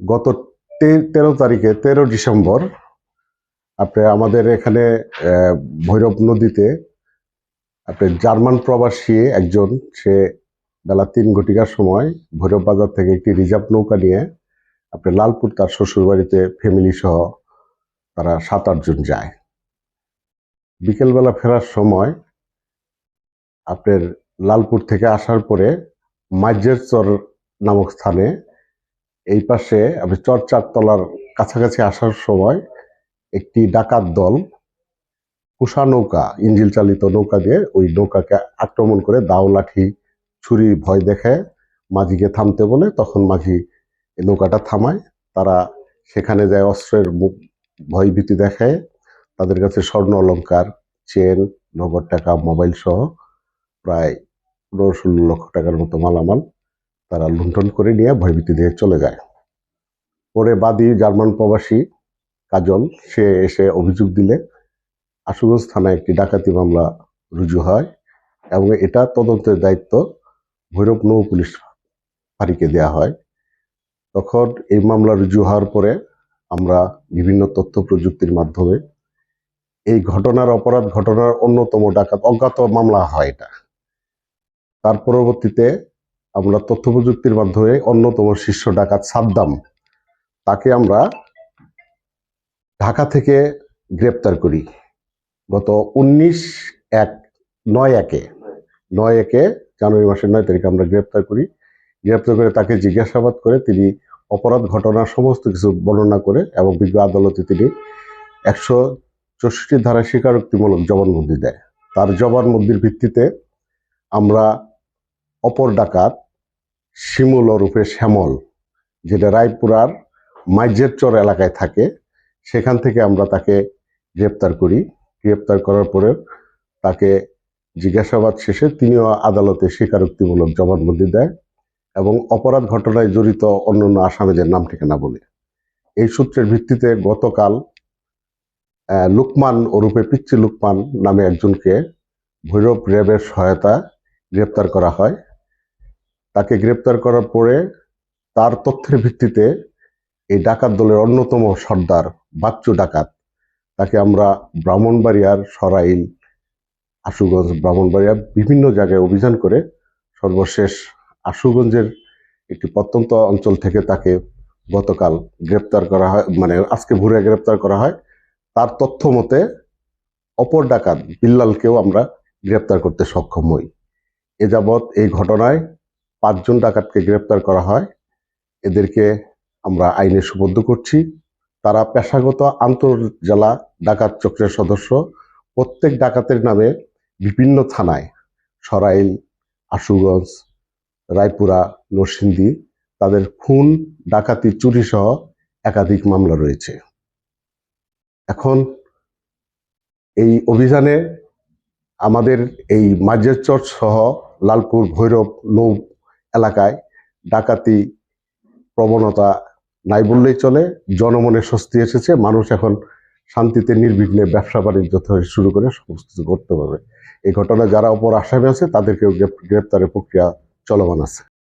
গত তেরো তারিখে, তেরো ডিসেম্বর, আপনি আমাদের এখানে ভৈরব নদীতে, আপনি জার্মান প্রবাসী একজন, সে বেলা তিন ঘটিকার সময় ভৈরব বাজার থেকে একটি রিজার্ভ নৌকা নিয়ে আপনি লালপুর তার শ্বশুরবাড়িতে ফ্যামিলি সহ তারা সাত আটজন যায়। বিকেলবেলা ফেরার সময় আপনার লালপুর থেকে আসার পরে মাঝের চর নামক স্থানে এই পাশে আপনি চর চারতলার কাছাকাছি আসার সময় একটি ডাকাত দল কুষা নৌকা, ইঞ্জিল চালিত নৌকা দিয়ে ওই নৌকাকে আক্রমণ করে দাও লাঠি, ছুরি, ভয় দেখে মাঝিকে থামতে বলে। তখন মাঝি নৌকাটা থামায়। তারা সেখানে যায় অস্ত্রের মুখ ভয় ভীতি দেখায় তাদের কাছে স্বর্ণ অলংকার, চেন, নগদ টাকা, মোবাইল সহ প্রায় পনেরো ষোলো লক্ষ টাকার মতো মালামাল। তারা লুণ্ঠন করে নিয়ে ভয়ভীতি দিয়ে চলে যায়। পরে বাদী জার্মান প্রবাসী কাজল, সে এসে অভিযোগ দিলে, আশুগঞ্জ থানায় একটি ডাকাতি মামলা রুজু হয় এবং এটা তদন্তের দায়িত্ব ভৈরব নৌ পুলিশ ফাঁড়িকে দেওয়া হয়। তখন এই মামলা রুজু হওয়ার পরে আমরা বিভিন্ন তথ্য প্রযুক্তির মাধ্যমে এই ঘটনার অপরাধ ঘটনার অন্যতম ডাকাত, অজ্ঞাত মামলা হয় এটা। তার পরবর্তীতে আমরা তথ্য প্রযুক্তির মাধ্যমে অন্যতম শীর্ষ ডাকাত সাদ্দাম, তাকে আমরা ঢাকা থেকে গ্রেপ্তার করি। গত উনিশ এক, নয় একে নয় একে জানুয়ারি মাসের নয় তারিখে আমরা গ্রেপ্তার করি। গ্রেপ্তার করে তাকে জিজ্ঞাসাবাদ করে তিনি অপরাধ ঘটনার সমস্ত কিছু বর্ণনা করে এবং বিজ্ঞ আদালতে তিনি একশো চৌষট্টি ধারায় স্বীকারোক্তিমূলক জবানবন্দি দেয়। তার জবানবন্দির ভিত্তিতে আমরা অপর ডাকাত শিমুল ওরূপে শ্যামল, যেটা রায়পুরার মাইজের চর এলাকায় থাকে। সেখান থেকে আমরা তাকে গ্রেপ্তার করি। গ্রেপ্তার করার পরে তাকে জিজ্ঞাসাবাদ শেষে তিনিও আদালতে স্বীকারোক্তিমূলক জবানবন্দি দেয় এবং অপরাধ ঘটনায় জড়িত অন্যান্য আসামিদের নাম ঠিকানা বলে। এই সূত্রের ভিত্তিতে গতকাল লুকমান ওরূপে পিচ্চি লুকমান নামে একজনকে ভৈরব র্যাবের সহায়তা গ্রেপ্তার করা হয়। তাকে গ্রেপ্তার করার পরে তার তথ্যের ভিত্তিতে এই ডাকাত দলের অন্যতম সর্দার বাচ্চু ডাকাত, তাকে আমরা ব্রাহ্মণবাড়িয়ার সরাইল, আশুগঞ্জ ব্রাহ্মণবাড়িয়া বিভিন্ন জায়গায় অভিযান করে সর্বশেষ আশুগঞ্জের একটি প্রত্যন্ত অঞ্চল থেকে তাকে গতকাল গ্রেপ্তার করা হয় মানে আজকে ভোরে গ্রেপ্তার করা হয়। তার তথ্য মতে অপর ডাকাত বিল্লালকেও আমরা গ্রেপ্তার করতে সক্ষম হই। এ যাবৎ এই ঘটনায় পাঁচজন ডাকাতকে গ্রেপ্তার করা হয়। এদেরকে আমরা আইনে সুবদ্ধ করছি। তারা পেশাগত আন্তর্জেলা ডাকাত চক্রের সদস্য। প্রত্যেক ডাকাতের নামে বিভিন্ন থানায়, সরাইল, আশুগঞ্জ, রায়পুরা, নরসিংদী, তাদের খুন, ডাকাতি, চুরি সহ একাধিক মামলা রয়েছে। এখন এই অভিযানে আমাদের এই মাঝের চর সহ লালপুর, ভৈরব, নৌ এলাকায় ডাকাতি প্রবণতা নাই বললেই চলে, জনমনে স্বস্তি এসেছে, মানুষ এখন শান্তিতে, নির্বিঘ্নে ব্যবসা বাণিজ্য শুরু করে সমস্ত করতে পারবে। এই ঘটনায় যারা অপর আসামি আছে, তাদেরকেও গ্রেপ- গ্রেপ্তারের প্রক্রিয়া চলমান আছে।